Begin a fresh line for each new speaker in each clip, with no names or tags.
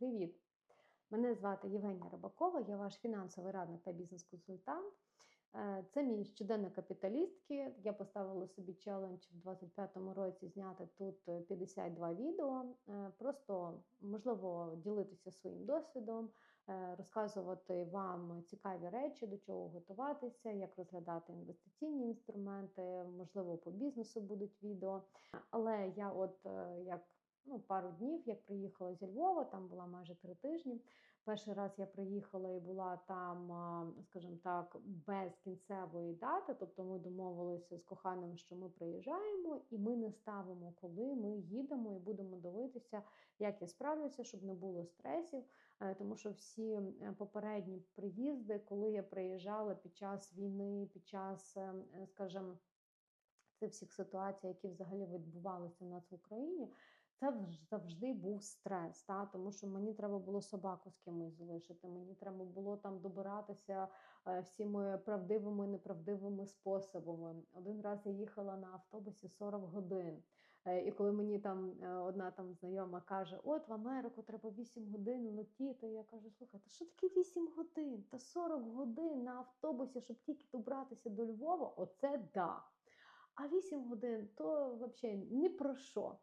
Привіт! Мене звати Євгенія Рибакова, я ваш фінансовий радник та бізнес-консультант. Е, Це мій щоденник капіталістки. Я поставила собі челендж в 2025 році зняти тут е, 52 відео. Е, Просто можливо ділитися своїм досвідом, е, розказувати вам цікаві речі, до чого готуватися, як розглядати інвестиційні інструменти, можливо, по бізнесу будуть відео. Але я, от е, як ну, пару днів, як приїхала зі Львова, там була майже три тижні. Перший раз я приїхала і була там, скажімо так, без кінцевої дати. Тобто ми домовилися з коханим, що ми приїжджаємо, і ми не ставимо, коли ми їдемо, і будемо дивитися, як я справлюся, щоб не було стресів. Е, Тому що всі е, попередні приїзди, коли я приїжджала під час війни, під час, е, скажімо, всіх ситуацій, які взагалі відбувалися у нас в Україні, це вж- завжди був стрес, та? тому що мені треба було собаку з кимось залишити, мені треба було там добиратися е, всіми правдивими неправдивими способами. Один раз я їхала на автобусі 40 годин. Е, І коли мені там е, одна там знайома каже: От в Америку треба 8 годин летіти. Я кажу, слухай, та що таке 8 годин? Та 40 годин на автобусі, щоб тільки добратися до Львова, оце да. А 8 годин то взагалі ні про що.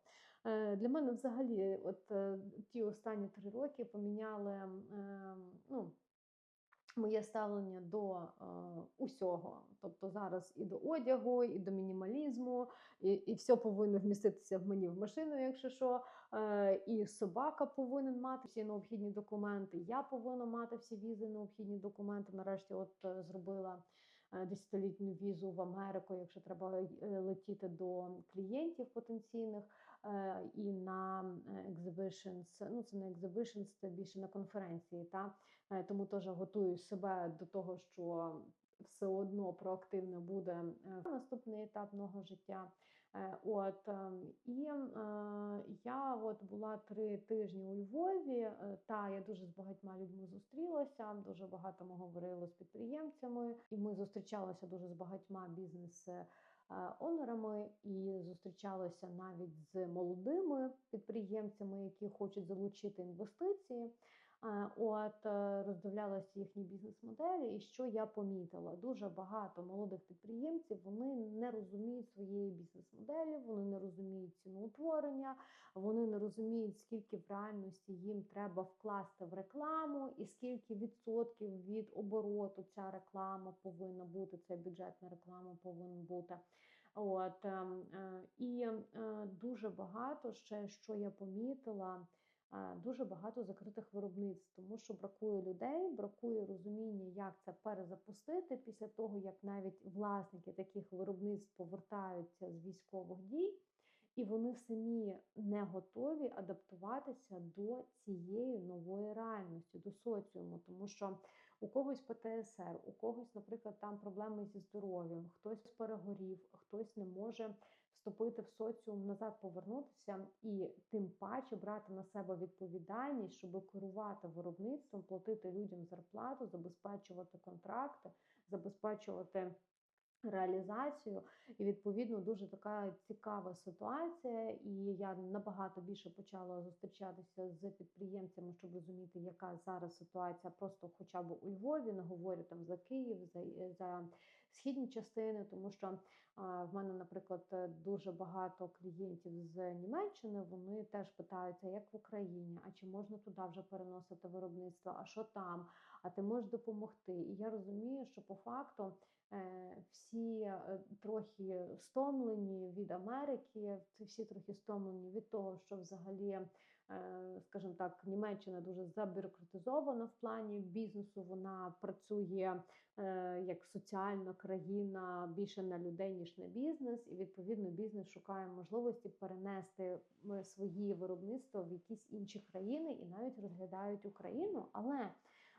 Е, Для мене взагалі, от е, ті останні три роки поміняли е, ну, моє ставлення до е, усього. Тобто зараз і до одягу, і до мінімалізму, і, і все повинно вміститися в мені в машину, якщо що. І собака повинен мати всі необхідні документи. Я повинна мати всі візи, необхідні документи. Нарешті, от зробила десятилітню візу в Америку, якщо треба летіти до клієнтів потенційних. Е, І на е, ну це не exhibitions, це більше на конференції. Та? Е, Тому теж готую себе до того, що все одно проактивно буде е, наступний етап мого життя. От е, і е, я от була три тижні у Львові. Та я дуже з багатьма людьми зустрілася, дуже багато ми говорили з підприємцями, і ми зустрічалися дуже з багатьма бізнес. Е, Онорами і зустрічалися навіть з молодими підприємцями, які хочуть залучити інвестиції. От е, роздивлялася їхні бізнес-моделі, і що я помітила? Дуже багато молодих підприємців вони не розуміють своєї бізнес-моделі, вони не розуміють ціноутворення, вони не розуміють, скільки в реальності їм треба вкласти в рекламу, і скільки відсотків від обороту ця реклама повинна бути, ця бюджетна реклама повинна бути. От ем, е, і е, дуже багато ще, що я помітила. Дуже багато закритих виробництв, тому що бракує людей, бракує розуміння, як це перезапустити після того, як навіть власники таких виробництв повертаються з військових дій, і вони самі не готові адаптуватися до цієї нової реальності, до соціуму, тому що у когось ПТСР, у когось, наприклад, там проблеми зі здоров'ям, хтось перегорів, хтось не може вступити в соціум, назад повернутися, і тим паче брати на себе відповідальність, щоб керувати виробництвом, платити людям зарплату, забезпечувати контракти, забезпечувати. Реалізацію і відповідно дуже така цікава ситуація, і я набагато більше почала зустрічатися з підприємцями, щоб розуміти, яка зараз ситуація, просто хоча б у Львові, не говорю там за Київ, за, за східні частини, тому що в мене, наприклад, е, дуже багато клієнтів з Німеччини. Вони теж питаються, як в Україні, а чи можна туди вже переносити виробництво, а що там, а ти можеш допомогти. І я розумію, що по факту. Е, Всі е, трохи стомлені від Америки, всі трохи стомлені від того, що взагалі, скажімо так, Німеччина дуже забюрократизована в плані бізнесу. Вона працює як соціальна країна більше на людей, ніж на бізнес, і відповідно бізнес шукає можливості перенести е, свої виробництва в якісь інші країни і навіть розглядають Україну, але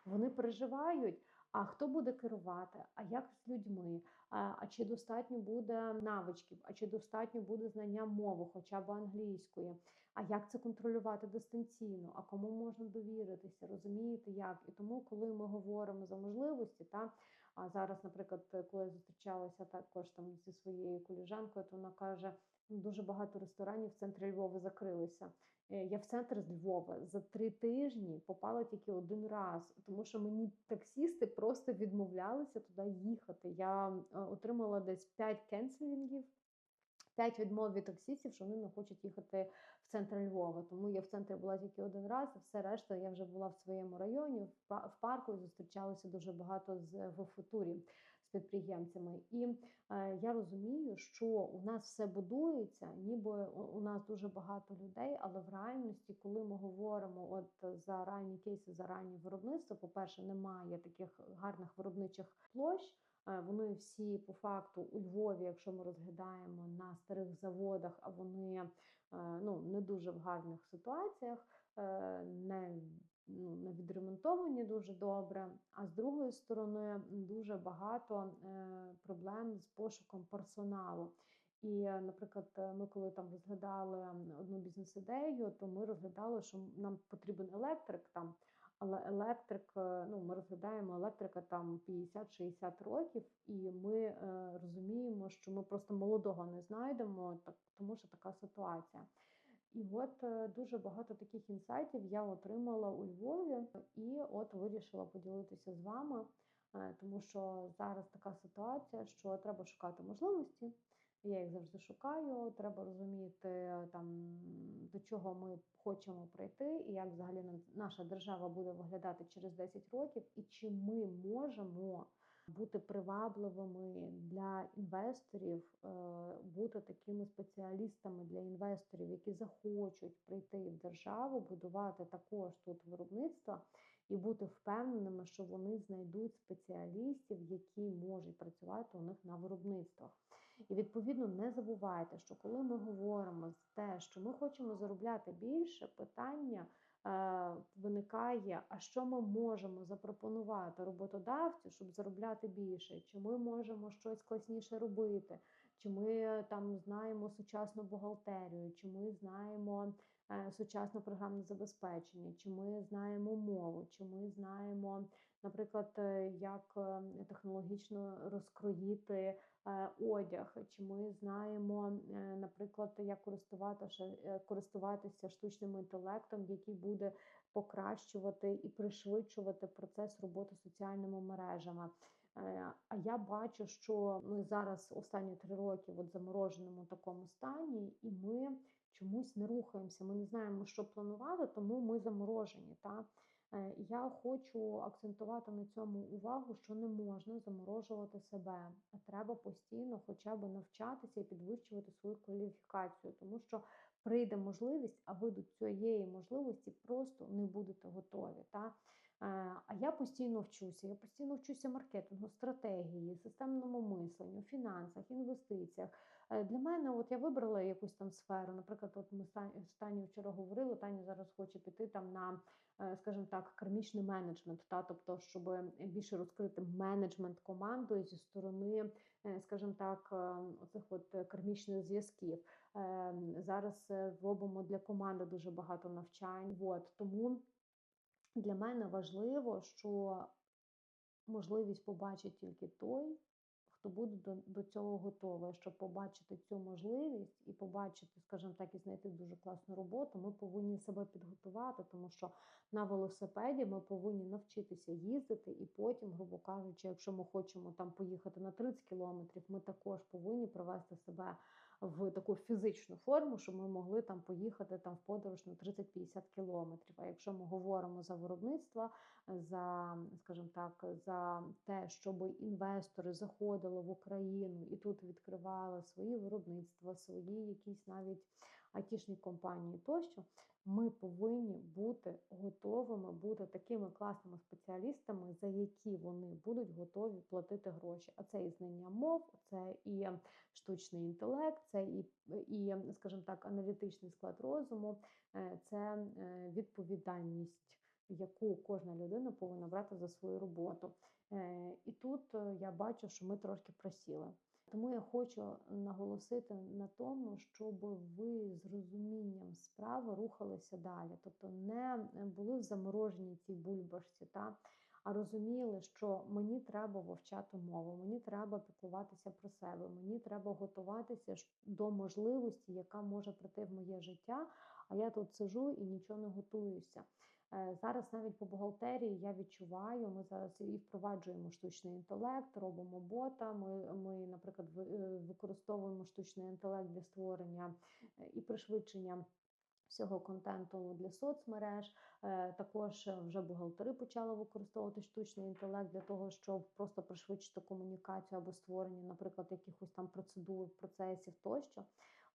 вони переживають. А хто буде керувати? А як з людьми? А, а чи достатньо буде навичків? А чи достатньо буде знання мови, хоча б англійської? А як це контролювати дистанційно? А кому можна довіритися? Розумієте, як? І тому, коли ми говоримо за можливості, та а зараз, наприклад, коли я зустрічалася також там зі своєю коліжанкою, то вона каже: «Ну, дуже багато ресторанів в центрі Львова закрилися. Е, Я в центр з Львова за три тижні попала тільки один раз, тому що мені таксісти просто відмовлялися туди їхати. Я е, отримала десь 5 кенселінгів, 5 відмов від таксістів, що вони не хочуть їхати в центр Львова. Тому я в центрі була тільки один раз, а все решта я вже була в своєму районі, в парку і зустрічалася дуже багато з в футурі з підприємцями. І е, я розумію, що у нас все будується, ніби у, нас дуже багато людей, але в реальності, коли ми говоримо от за ранні кейси, за раннє виробництво, по-перше, немає таких гарних виробничих площ. Е, Вони всі по факту у Львові, якщо ми розглядаємо на старих заводах, а вони е, ну, не дуже в гарних ситуаціях, е, не, ну, не відремонтовані дуже добре. А з другої сторони, дуже багато проблем з пошуком персоналу. І, наприклад, ми коли там розглядали одну бізнес-ідею, то ми розглядали, що нам потрібен електрик там. Але електрик, е, ну ми розглядаємо електрика там 50-60 років, і ми е, розуміємо, що ми просто молодого не знайдемо, так тому що така ситуація. І от е, дуже багато таких інсайтів я отримала у Львові, і от вирішила поділитися з вами, е, тому що зараз така ситуація, що треба шукати можливості. Я їх завжди шукаю. Треба розуміти там до чого ми хочемо прийти, і як взагалі наша держава буде виглядати через 10 років, і чи ми можемо бути привабливими для інвесторів, е, бути такими спеціалістами для інвесторів, які захочуть прийти в державу, будувати також тут виробництво і бути впевненими, що вони знайдуть спеціалістів, які можуть працювати у них на виробництвах. І відповідно не забувайте, що коли ми говоримо з те, що ми хочемо заробляти більше, питання е, виникає: а що ми можемо запропонувати роботодавцю, щоб заробляти більше? Чи ми можемо щось класніше робити? Чи ми е, там знаємо сучасну бухгалтерію, чи ми знаємо е, сучасне програмне забезпечення, чи ми знаємо мову, чи ми знаємо, наприклад, е, як е, технологічно розкроїти е, одяг, чи ми знаємо, е, наприклад, як користуватися, користуватися штучним інтелектом, який буде покращувати і пришвидшувати процес роботи соціальними мережами. А я бачу, що ми зараз останні три роки в замороженому такому стані, і ми чомусь не рухаємося. Ми не знаємо, що планувати, тому ми заморожені. Та? Е, Я хочу акцентувати на цьому увагу, що не можна заморожувати себе, а треба постійно хоча б навчатися і підвищувати свою кваліфікацію, тому що прийде можливість, а ви до цієї можливості просто не будете готові. Та? А я постійно вчуся. Я постійно вчуся маркетингу, стратегії, системному мисленню, фінансах, інвестиціях. Е, Для мене, от я вибрала якусь там сферу. Наприклад, от ми з Тан- вчора говорили. Таня зараз хоче піти там на, е, скажімо так, кармічний менеджмент, та тобто, щоб більше розкрити менеджмент командою зі сторони, е, скажімо так, оцих от кармічних зв'язків. Е, Зараз робимо для команди дуже багато навчань. От тому для мене важливо, що можливість побачить тільки той, хто буде до, до цього готовий. Щоб побачити цю можливість і побачити, скажімо так, і знайти дуже класну роботу, ми повинні себе підготувати, тому що на велосипеді ми повинні навчитися їздити, і потім, грубо кажучи, якщо ми хочемо там поїхати на 30 кілометрів, ми також повинні привести себе в таку фізичну форму, щоб ми могли там поїхати там в подорож на 30-50 кілометрів. А якщо ми говоримо за виробництво, за, скажімо так, за те, щоб інвестори заходили в Україну і тут відкривали свої виробництва, свої якісь навіть айтішні компанії тощо, ми повинні бути готовими бути такими класними спеціалістами, за які вони будуть готові платити гроші. А це і знання мов, це і штучний інтелект, це і, і скажімо так, аналітичний склад розуму, е, це е, відповідальність яку кожна людина повинна брати за свою роботу. Е, І тут я бачу, що ми трошки просіли. Тому я хочу наголосити на тому, щоб ви з розумінням справи рухалися далі, тобто не були в замороженій цій бульбашці, та а розуміли, що мені треба вивчати мову, мені треба піклуватися про себе, мені треба готуватися до можливості, яка може прийти в моє життя. а я тут сижу і нічого не готуюся. Е, Зараз навіть по бухгалтерії я відчуваю, ми зараз і впроваджуємо штучний інтелект, робимо бота. Ми, ми наприклад, е, використовуємо штучний інтелект для створення е, і пришвидшення всього контенту для соцмереж. Також вже бухгалтери почали використовувати штучний інтелект для того, щоб просто пришвидшити комунікацію або створення, наприклад, якихось там процедур, процесів тощо.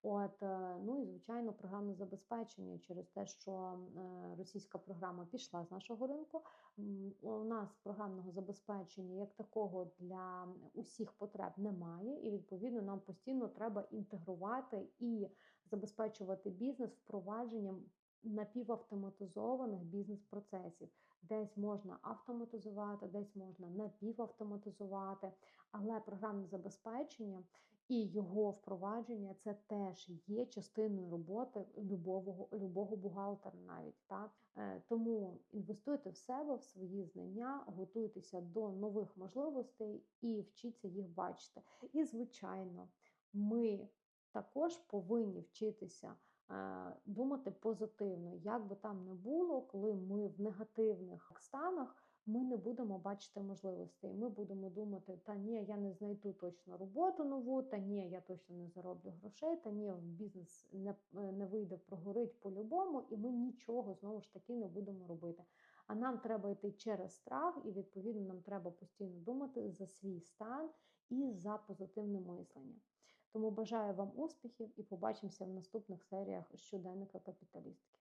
От, е, ну і звичайно, програмне забезпечення через те, що е, російська програма пішла з нашого ринку. У нас програмного забезпечення як такого для усіх потреб немає, і відповідно нам постійно треба інтегрувати і забезпечувати бізнес впровадженням напівавтоматизованих бізнес-процесів. Десь можна автоматизувати, десь можна напівавтоматизувати, але програмне забезпечення і його впровадження це теж є частиною роботи любого, любого бухгалтера навіть. Так? Е, Тому інвестуйте в себе, в свої знання, готуйтеся до нових можливостей і вчіться їх бачити. І, звичайно, ми також повинні вчитися е, думати позитивно, як би там не було, коли ми в негативних станах. Ми не будемо бачити можливостей. Ми будемо думати, та ні, я не знайду точно роботу нову, та ні, я точно не зароблю грошей, та ні, бізнес не, е, не вийде, прогорить по-любому, і ми нічого знову ж таки не будемо робити. А нам треба йти через страх, і відповідно нам треба постійно думати за свій стан і за позитивне мислення. Тому бажаю вам успіхів і побачимося в наступних серіях щоденника капіталіст.